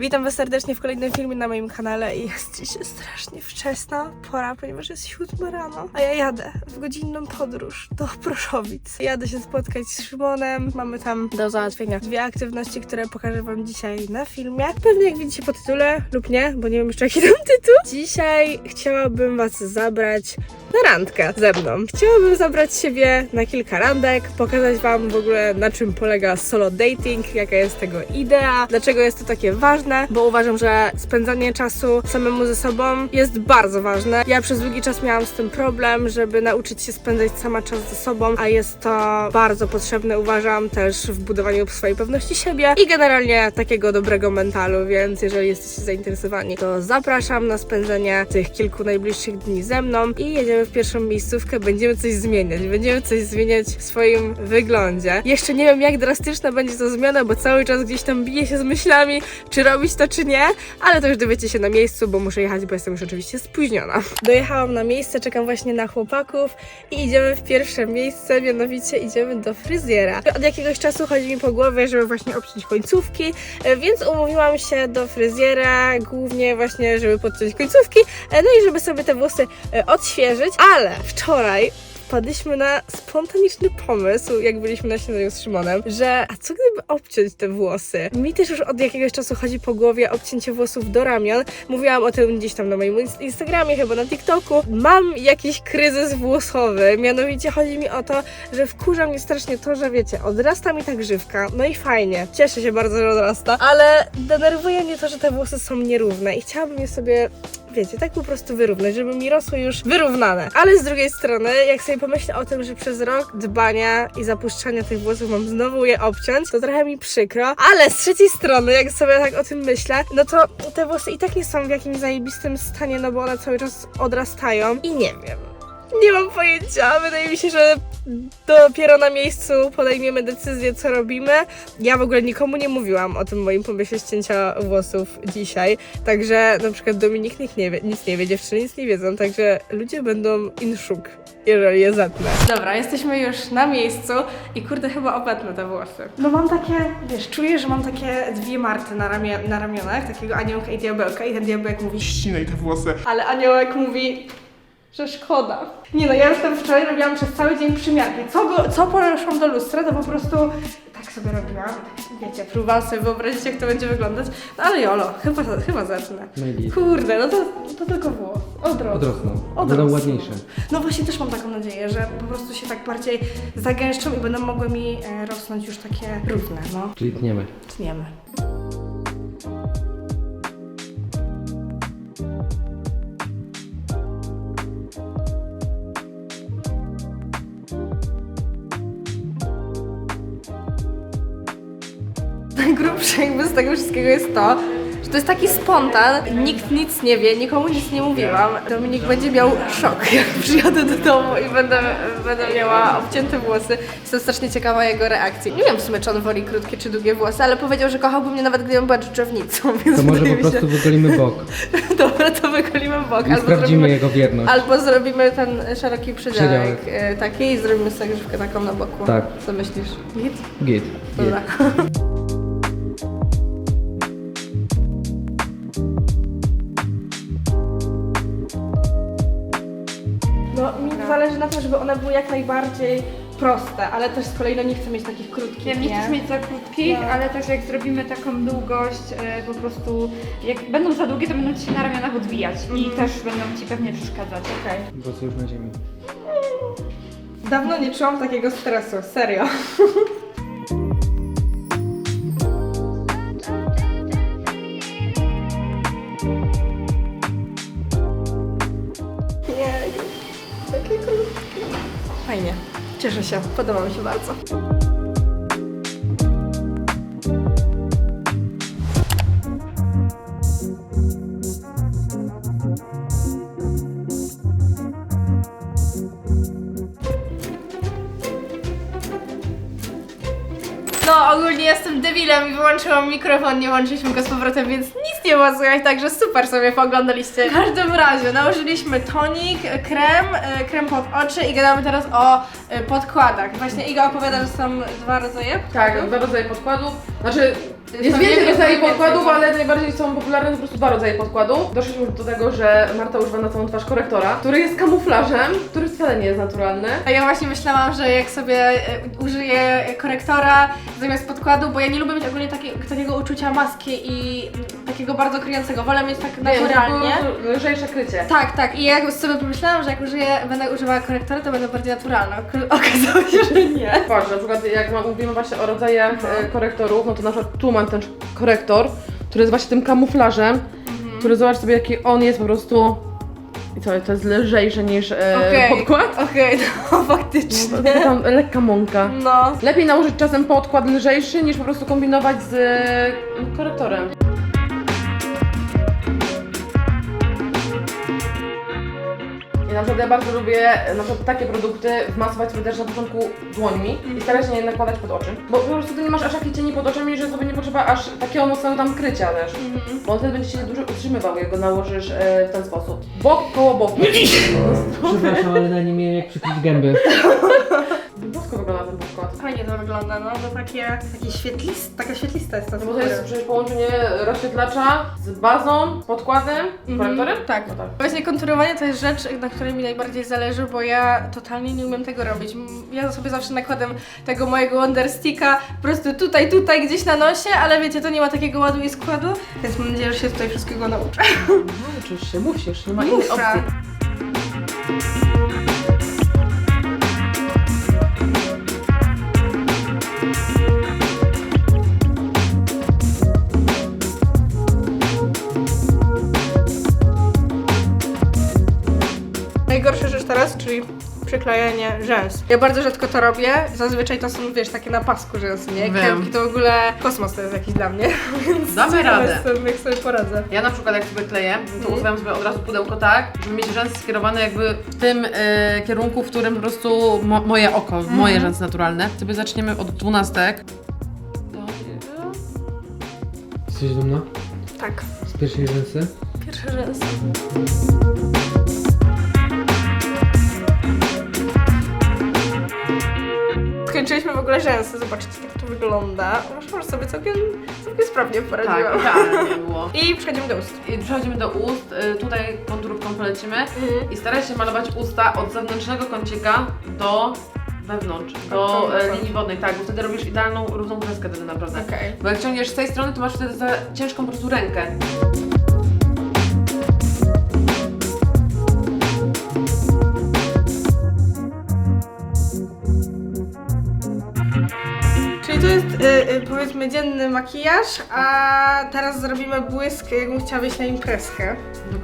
Witam Was serdecznie w kolejnym filmie na moim kanale jest dzisiaj strasznie wczesna pora, ponieważ jest siódma rano, a ja jadę w godzinną podróż do Proszowic. Jadę się spotkać z Szymonem, mamy tam do załatwienia dwie aktywności, które pokażę Wam dzisiaj na filmie. Pewnie jak widzicie po tytule lub nie, bo nie wiem jeszcze jaki tam tytuł. Dzisiaj chciałabym Was zabrać na randkę ze mną. Chciałabym zabrać siebie na kilka randek, pokazać Wam w ogóle na czym polega solo dating, jaka jest tego idea, dlaczego jest to takie ważne, bo uważam, że spędzanie czasu samemu ze sobą jest bardzo ważne. Ja przez długi czas miałam z tym problem, żeby nauczyć się spędzać sama czas ze sobą, a jest to bardzo potrzebne, uważam, też w budowaniu swojej pewności siebie i generalnie takiego dobrego mentalu, więc jeżeli jesteście zainteresowani, to zapraszam na spędzenie tych kilku najbliższych dni ze mną i jedziemy w pierwszą miejscówkę, będziemy coś zmieniać, będziemy coś zmieniać w swoim wyglądzie. Jeszcze nie wiem, jak drastyczna będzie to zmiana, bo cały czas gdzieś tam biję się z myślami, czy robić to, czy nie, ale to już dowiecie się na miejscu, bo muszę jechać, bo jestem już oczywiście spóźniona. Dojechałam na miejsce, czekam właśnie na chłopaków i idziemy w pierwsze miejsce, mianowicie idziemy do fryzjera. Od jakiegoś czasu chodzi mi po głowie, żeby właśnie obciąć końcówki, e, więc umówiłam się do fryzjera głównie właśnie, żeby podciąć końcówki, e, no i żeby sobie te włosy e, odświeżyć, ale wczoraj wpadliśmy na spontaniczny pomysł, jak byliśmy na śniadaniu z Szymonem, że a co gdyby obciąć te włosy? Mi też już od jakiegoś czasu chodzi po głowie obcięcie włosów do ramion. Mówiłam o tym gdzieś tam na moim ins- Instagramie, chyba na TikToku. Mam jakiś kryzys włosowy, mianowicie chodzi mi o to, że wkurza mnie strasznie to, że wiecie, odrasta mi ta grzywka, no i fajnie, cieszę się bardzo, że odrasta, ale denerwuje mnie to, że te włosy są nierówne i chciałabym je sobie wiecie, tak po prostu wyrównać, żeby mi rosły już wyrównane. Ale z drugiej strony, jak sobie pomyślę o tym, że przez rok dbania i zapuszczania tych włosów mam znowu je obciąć, to trochę mi przykro. Ale z trzeciej strony, jak sobie tak o tym myślę, no to te włosy i tak nie są w jakimś zajebistym stanie, no bo one cały czas odrastają i nie wiem. Nie mam pojęcia. Wydaje mi się, że dopiero na miejscu podejmiemy decyzję, co robimy. Ja w ogóle nikomu nie mówiłam o tym moim pomyśle ścięcia włosów dzisiaj. Także na przykład Dominik nikt nie wie, nic nie wie, dziewczyny nic nie wiedzą, także ludzie będą in szuk, jeżeli je zetnę. Dobra, jesteśmy już na miejscu i kurde chyba obetnę te włosy. No mam takie, wiesz, czuję, że mam takie dwie marty na, ramie, na ramionach, takiego aniołka i diabełka i ten diabełek mówi Ścinaj te włosy. ale aniołek mówi, że szkoda. Nie no, ja już tam wczoraj robiłam przez cały dzień przymiarki. Co, go, co poszłam do lustra, to po prostu tak sobie robiłam. Wiecie, próbowałam sobie wyobrazić, jak to będzie wyglądać. No ale jolo, chyba, chyba zacznę. Maybe. Kurde, no to, to tylko. Odrosną. Odrosną. Odrosną. Będą ładniejsze. No właśnie też mam taką nadzieję, że po prostu się tak bardziej zagęszczą i będą mogły mi e, rosnąć już takie równe, no. Czyli tniemy. Tniemy. Jakby z tego wszystkiego jest to, że to jest taki spontan, nikt nic nie wie, nikomu nic nie mówiłam. Dominik będzie miał szok, jak przyjadę do domu i będę, będę miała obcięte włosy. Jestem strasznie ciekawa jego reakcji. Nie wiem w sumie, czy on woli krótkie czy długie włosy, ale powiedział, że kochałby mnie nawet gdybym była dżdżownicą, więc To może wydaje po mi prostu się... wygolimy bok Dobra, to wygolimy bok. i sprawdzimy jego wierność. albo zrobimy ten szeroki przedziałek Przedziałek. e, taki i zrobimy sobie grzywkę taką na boku. Tak. Co myślisz? Git? Git. Dobra. No mi zależy na tym, żeby one były jak najbardziej proste, ale też z kolei no, nie chcę mieć takich krótkich, Ja nie chcę mieć za krótkich, No. ale też jak zrobimy taką długość, e, po prostu jak będą za długie, to będą ci się na ramionach odbijać i Mhm. też będą ci pewnie przeszkadzać. Okej. Włosy już na ziemi. Dawno nie czułam takiego stresu, serio. Fajnie. Cieszę się, podoba mi się bardzo. No, ogólnie jestem debilem i wyłączyłam mikrofon, nie włączyliśmy go z powrotem, więc nic nie było słychać, także super sobie pooglądaliście. W każdym razie, nałożyliśmy tonik, krem, e, krem pod oczy i gadamy teraz o e, podkładach. Właśnie Iga opowiada, że są dwa rodzaje Tak, podkładów. dwa rodzaje podkładów. Znaczy, Jest więcej Pewnie rodzajów więcej, podkładów, no. ale najbardziej są popularne po prostu dwa rodzaje podkładu. Doszliśmy już do tego, że Marta używa na całą twarz korektora, który jest kamuflażem, który wcale nie jest naturalny. A ja właśnie myślałam, że jak sobie e, użyję korektora zamiast podkładu, bo ja nie lubię mieć ogólnie takie, takiego uczucia maski i mm, takiego bardzo kryjącego. Wolę mieć tak naturalnie. Było lżejsze krycie. Tak, tak. I ja sobie pomyślałam, że jak użyję, będę używała korektora, to będę bardziej naturalna. Okazało się, że nie. Patrz, na przykład jak ma- mówimy właśnie o rodzajach e, korektorów, no to na przykład tu mam ten korektor, który jest właśnie tym kamuflażem, który zobacz sobie jaki on jest po prostu... I co, to jest lżejsze niż e, Okej. podkład? Okej, no No, faktycznie. to tam lekka mąka. No. Lepiej nałożyć czasem podkład lżejszy niż po prostu kombinować z e, korektorem. Na przykład ja bardzo lubię na przykład takie produkty wmasować sobie też na początku dłońmi i starać się nie nakładać pod oczy. Bo po prostu ty nie masz aż takiej cieni pod oczami, że sobie nie potrzeba aż takiego mocnego tam krycia też. Bo on wtedy będzie się dłużej utrzymywał, jak go nałożysz e, w ten sposób. Bok koło boku. Przepraszam, ale na nie miałem jak przykryć gęby. Bosko wygląda ten. Fajnie to wygląda, no to takie, takie świetlis, taka świetlista jest ta No bo to jest przecież połączenie rozświetlacza z bazą, podkładem, korektorem? Tak. No tak. Właśnie konturowanie to jest rzecz, na której mi najbardziej zależy, bo ja totalnie nie umiem tego robić. M- Ja sobie zawsze nakładam tego mojego Wondersticka po prostu tutaj, tutaj, gdzieś na nosie, ale wiecie, to nie ma takiego ładu i składu, więc mam nadzieję, że się tutaj wszystkiego nauczę. No uczysz się, musisz, nie ma innej opcji. Czyli przyklejanie rzęs. Ja bardzo rzadko to robię, zazwyczaj to są, wiesz, takie na pasku rzęsy, nie? Wiem. Kępki to w ogóle kosmos to jest jakiś dla mnie, więc Damy radę. jestem, jak sobie poradzę. Ja na przykład jak sobie kleję, to Mhm. ustawiam sobie od razu pudełko tak, żeby mieć rzęsy skierowane jakby w tym e, kierunku, w którym po prostu mo moje oko, moje rzęsy naturalne. Sobie zaczniemy od dwunastek. Jesteś dumna? Tak, Z pierwszej rzęsy? pierwsze rzęsy. Skończyliśmy w ogóle rzęsy, zobaczcie jak to wygląda. Może sobie całkiem, całkiem sprawnie Tak, poradziłam. idealnie było. I przechodzimy do ust. I przechodzimy do ust, y, tutaj konturówką polecimy Mhm. i staraj się malować usta od zewnętrznego kącika do wewnątrz, do Od e, wewnątrz. linii wodnej, tak, bo wtedy robisz idealną, równą kreskę wtedy naprawdę. Okej. Bo jak ciągniesz z tej strony, to masz wtedy za ciężką po prostu rękę. Y, y, powiedzmy dzienny makijaż, a teraz zrobimy błysk, jakbym chciała wyjść na imprezkę.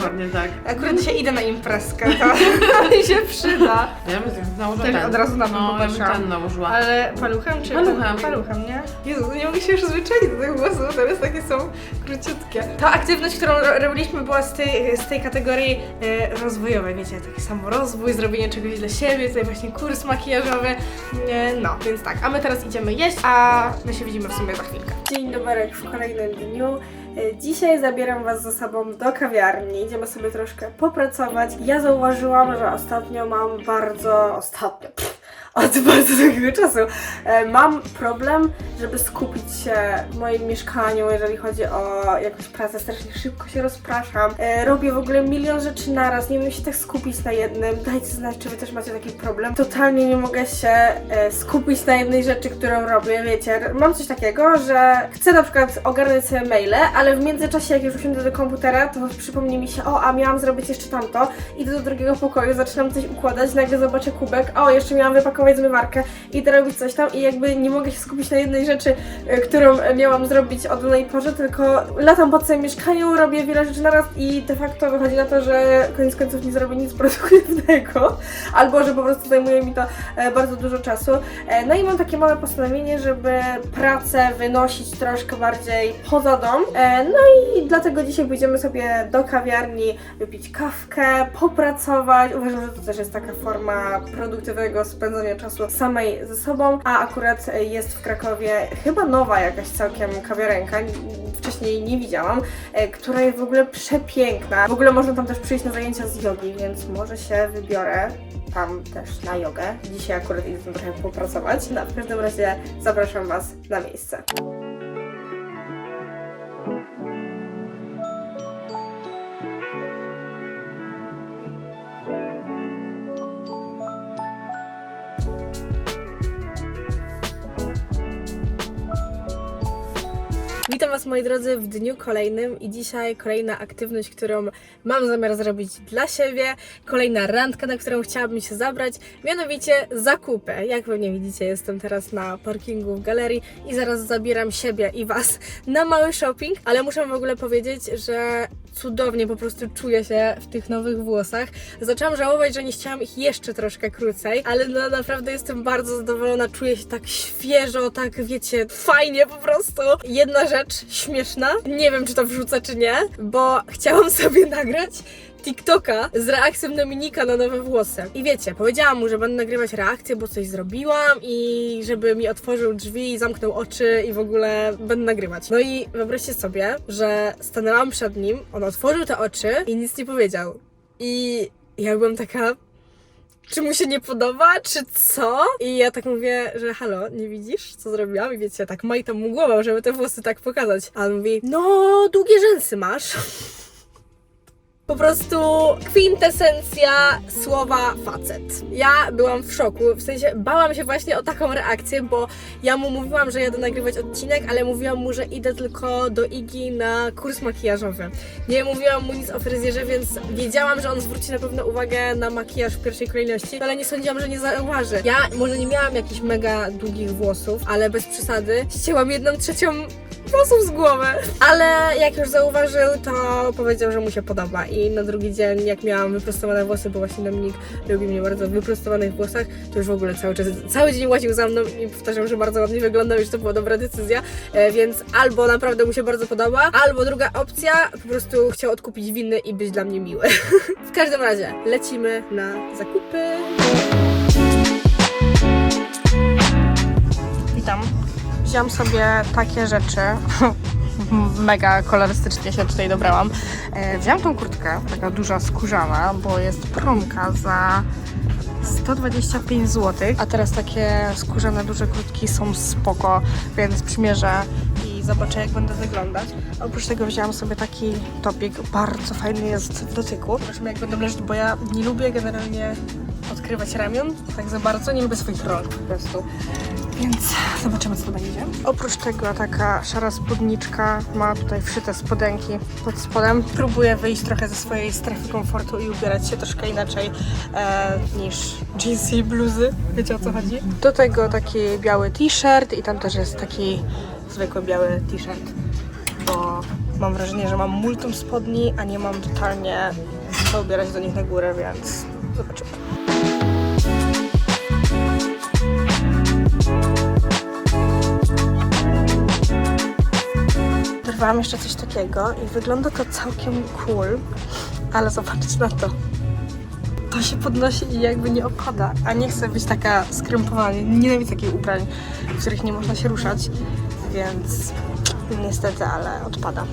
Dokładnie tak. Akurat dzisiaj idę na imprezkę, to mi się przyda. Ja bym nałożyła Też ten. od razu na to no, ja bym popatrzyłam. ten nałożyła. Ale paluchem czy Paluchem. Paluchem, nie? Jezu, nie mogę się już zwyczaić do tych włosów, teraz takie są króciutkie. Ta aktywność, którą ro- robiliśmy była z tej, z tej kategorii e, rozwojowej, wiecie, taki samorozwój, zrobienie czegoś dla siebie, tutaj właśnie kurs makijażowy, e, no, więc tak, a my teraz idziemy jeść, a my się widzimy w sumie za chwilkę. Dzień dobry w kolejnym dniu. E, Dzisiaj zabieram Was ze sobą do kawiarni. Idziemy sobie troszkę popracować. Ja zauważyłam, że ostatnio mam bardzo. Ostatnio. Pff, od bardzo długiego czasu. E, Mam problem, żeby skupić się w moim mieszkaniu, jeżeli chodzi o jakąś pracę. Strasznie szybko się rozpraszam. E, Robię w ogóle milion rzeczy naraz. Nie umiem się tak skupić na jednym. Dajcie znać, czy Wy też macie taki problem. Totalnie nie mogę się e, skupić na jednej rzeczy, którą robię. Wiecie, mam coś takiego, że chcę na przykład ogarnąć sobie maile, ale w międzyczasie, jak już usiądę do komputera, to przypomni mi się, o, a miałam zrobić jeszcze tamto. Idę do drugiego pokoju, zaczynam coś układać, nagle zobaczę kubek, o, jeszcze miałam wypakować zmywarkę, idę robić coś tam i jakby nie mogę się skupić na jednej rzeczy, y, którą y, miałam zrobić o danej porze, tylko latam po całym mieszkaniu, robię wiele rzeczy naraz i de facto wychodzi na to, że koniec końców nie zrobię nic produktywnego, albo że po prostu zajmuje mi to e, bardzo dużo czasu. E, No i mam takie małe postanowienie, żeby pracę wynosić troszkę bardziej poza dom. E, No i dlatego dzisiaj pójdziemy sobie do kawiarni, wypić kawkę, popracować. Uważam, że to też jest taka forma produktywnego spędzania czasu samej ze sobą, a akurat e, jest w Krakowie chyba nowa jakaś całkiem kawiarenka, wcześniej nie widziałam, e, która jest w ogóle przepiękna. W ogóle można tam też przyjść na zajęcia z jogi, więc może się wybiorę tam też na jogę. Dzisiaj akurat idę tam trochę popracować. No, w każdym razie zapraszam Was na miejsce. Moi drodzy w dniu kolejnym i dzisiaj kolejna aktywność, którą mam zamiar zrobić dla siebie, kolejna randka, na którą chciałabym się zabrać, mianowicie zakupy. Jak pewnie widzicie, jestem teraz na parkingu w galerii i zaraz zabieram siebie i Was na mały shopping, ale muszę w ogóle powiedzieć, że cudownie po prostu czuję się w tych nowych włosach. Zaczęłam żałować, że nie chciałam ich jeszcze troszkę krócej, ale no naprawdę jestem bardzo zadowolona, czuję się tak świeżo, tak wiecie, fajnie po prostu. Jedna rzecz śmieszna, nie wiem czy to wrzucę czy nie, bo chciałam sobie nagrać TikToka z reakcją Dominika na nowe włosy. I wiecie, powiedziałam mu, że będę nagrywać reakcję, bo coś zrobiłam i żeby mi otworzył drzwi, zamknął oczy i w ogóle będę nagrywać. No i wyobraźcie sobie, że stanęłam przed nim, on otworzył te oczy i nic nie powiedział. I ja byłam taka, czy mu się nie podoba, czy co? I ja tak mówię, że halo, nie widzisz, co zrobiłam? I wiecie, tak majtam mu głową, żeby te włosy tak pokazać. A on mówi, no, długie rzęsy masz. Po prostu kwintesencja słowa facet. Ja byłam w szoku, w sensie bałam się właśnie o taką reakcję, bo ja mu mówiłam, że jadę nagrywać odcinek, ale mówiłam mu, że idę tylko do Igi na kurs makijażowy. Nie mówiłam mu nic o fryzjerze, więc wiedziałam, że on zwróci na pewno uwagę na makijaż w pierwszej kolejności, ale nie sądziłam, że nie zauważy. Ja może nie miałam jakichś mega długich włosów, ale bez przesady ścięłam jedną trzecią włosów z głowy. Ale jak już zauważył, to powiedział, że mu się podoba. I na drugi dzień, jak miałam wyprostowane włosy, bo właśnie Dominik lubi mnie bardzo w wyprostowanych włosach, to już w ogóle cały czas, cały dzień łaził za mną i powtarzał, że bardzo ładnie wyglądał i że to była dobra decyzja. E, więc albo naprawdę mu się bardzo podoba, albo druga opcja, po prostu chciał odkupić winy i być dla mnie miły. w każdym razie, lecimy na zakupy. Wziąłam sobie takie rzeczy. Mega kolorystycznie się tutaj dobrałam. E, wziąłam tą kurtkę, taka duża skórzana, bo jest promka za 125 zł. A teraz takie skórzane duże kurtki są spoko, więc przymierzę i zobaczę jak będę wyglądać. Oprócz tego wzięłam sobie taki topik, bardzo fajny jest w dotyku. Zobaczymy jak będę leżeć, bo ja nie lubię generalnie odkrywać ramion tak za bardzo, nie lubię swoich rąk po prostu. Więc zobaczymy, co to będzie. Oprócz tego taka szara spódniczka ma tutaj wszyte spodenki pod spodem. Próbuję wyjść trochę ze swojej strefy komfortu i ubierać się troszkę inaczej e, niż jeansy i bluzy. Wiecie o co chodzi? Do tego taki biały t-shirt i tam też jest taki zwykły biały t-shirt, bo mam wrażenie, że mam multum spodni, a nie mam totalnie co ubierać do nich na górę, więc zobaczymy. Dorwałam jeszcze coś takiego i wygląda to całkiem cool, ale zobaczcie na to. To się podnosi i jakby nie opada, a nie chcę być taka skrępowana. Nienawidzę takich ubrań, w których nie można się ruszać, więc niestety, ale odpada.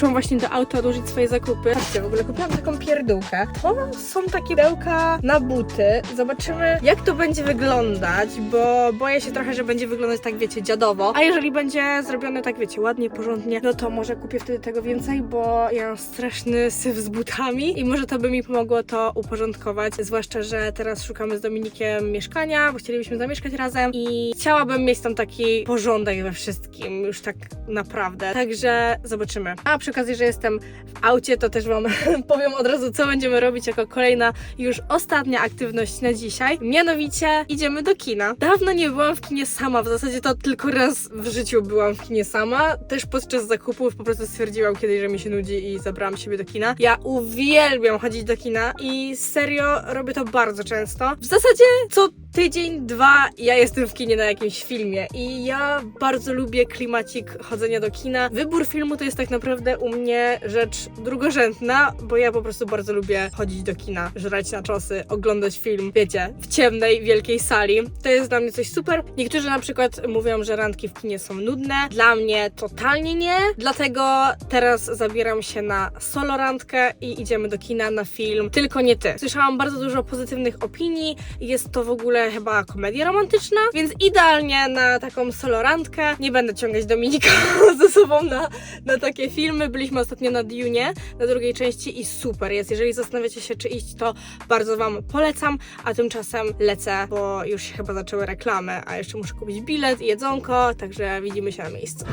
Przyszłam właśnie do auta odłożyć swoje zakupy. Patrzcie, w ogóle kupiłam taką pierdółkę. To są takie dełka na buty. Zobaczymy, jak to będzie wyglądać, bo boję się trochę, że będzie wyglądać tak, wiecie, dziadowo. A jeżeli będzie zrobione tak, wiecie, ładnie, porządnie, no to może kupię wtedy tego więcej, bo ja mam straszny syf z butami i może to by mi pomogło to uporządkować. Zwłaszcza, że teraz szukamy z Dominikiem mieszkania, bo chcielibyśmy zamieszkać razem i chciałabym mieć tam taki porządek we wszystkim, już tak naprawdę. Także zobaczymy. A przy okazji, że jestem w aucie, to też Wam powiem od razu, co będziemy robić jako kolejna już ostatnia aktywność na dzisiaj. Mianowicie idziemy do kina. Dawno nie byłam w kinie sama, w zasadzie to tylko raz w życiu byłam w kinie sama. Też podczas zakupów po prostu stwierdziłam kiedyś, że mi się nudzi i zabrałam siebie do kina. Ja uwielbiam chodzić do kina i serio robię to bardzo często. W zasadzie co tydzień, dwa ja jestem w kinie na jakimś filmie i ja bardzo lubię klimacik chodzenia do kina. Wybór filmu to jest tak naprawdę u mnie rzecz drugorzędna, bo ja po prostu bardzo lubię chodzić do kina, żrać na czosy, oglądać film, wiecie, w ciemnej, wielkiej sali. To jest dla mnie coś super. Niektórzy na przykład mówią, że randki w kinie są nudne. Dla mnie totalnie nie. Dlatego teraz zabieram się na solo randkę i idziemy do kina na film Tylko nie ty. Słyszałam bardzo dużo pozytywnych opinii. Jest to w ogóle ogóle chyba komedia romantyczna, więc idealnie na taką solorandkę. Nie będę ciągać Dominika ze sobą na, na takie filmy. Byliśmy ostatnio na Dune, na drugiej części i super jest. Jeżeli zastanawiacie się, czy iść, to bardzo Wam polecam, a tymczasem lecę, bo już się chyba zaczęły reklamy, a jeszcze muszę kupić bilet i jedzonko, także widzimy się na miejscu.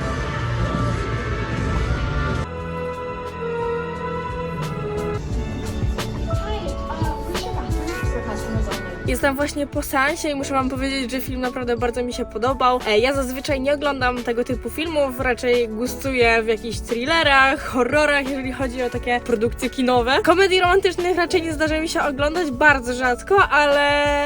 Jestem właśnie po seansie i muszę Wam powiedzieć, że film naprawdę bardzo mi się podobał. E, Ja zazwyczaj nie oglądam tego typu filmów, raczej gustuję w jakichś thrillerach, horrorach, jeżeli chodzi o takie produkcje kinowe. Komedii romantycznych raczej nie zdarza mi się oglądać bardzo rzadko, ale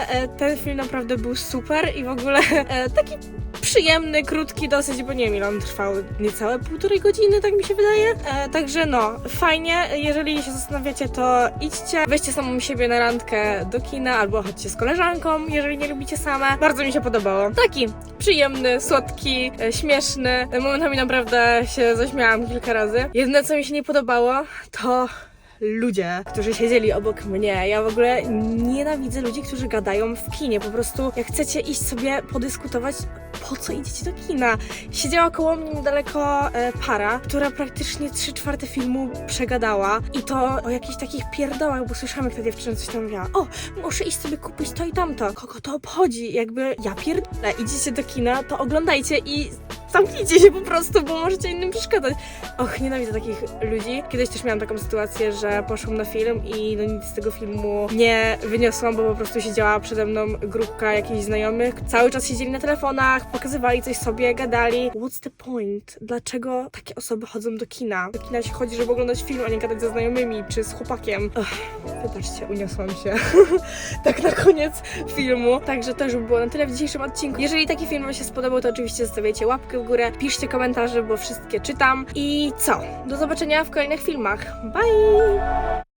e, ten film naprawdę był super i w ogóle e, taki przyjemny, krótki dosyć, bo nie wiem on trwał, niecałe półtorej godziny, tak mi się wydaje. E, także no, fajnie, jeżeli się zastanawiacie, to idźcie, weźcie samą siebie na randkę do kina, albo chodźcie z koleżanką, jeżeli nie lubicie same. Bardzo mi się podobało. Taki przyjemny, słodki, e, śmieszny. E, Momentami naprawdę się zaśmiałam kilka razy. Jedyne, co mi się nie podobało, to ludzie, którzy siedzieli obok mnie. Ja w ogóle nienawidzę ludzi, którzy gadają w kinie. Po prostu, jak chcecie iść sobie podyskutować, po co idziecie do kina? Siedziała koło mnie niedaleko e, para, która praktycznie 3 czwarte filmu przegadała i to o jakichś takich pierdołach, bo słyszałam, jak ta dziewczyna coś tam mówiła. O, muszę iść sobie kupić to i tamto. Kogo to obchodzi? Jakby ja pierdolę. Idziecie do kina, to oglądajcie i zamknijcie się po prostu, bo możecie innym przeszkadzać. Och, nienawidzę takich ludzi. Kiedyś też miałam taką sytuację, że poszłam na film i no nic z tego filmu nie wyniosłam, bo po prostu siedziała przede mną grupka jakichś znajomych. Cały czas siedzieli na telefonach, pokazywali coś sobie, gadali. What's the point? Dlaczego takie osoby chodzą do kina? Do kina się chodzi, żeby oglądać film, a nie gadać ze znajomymi czy z chłopakiem. Ugh, wybaczcie, uniosłam się. tak na koniec filmu. Także to już by było na tyle w dzisiejszym odcinku. Jeżeli taki film Wam się spodobał, to oczywiście zostawiajcie łapkę w górę, piszcie komentarze, bo wszystkie czytam. I co? Do zobaczenia w kolejnych filmach. Bye!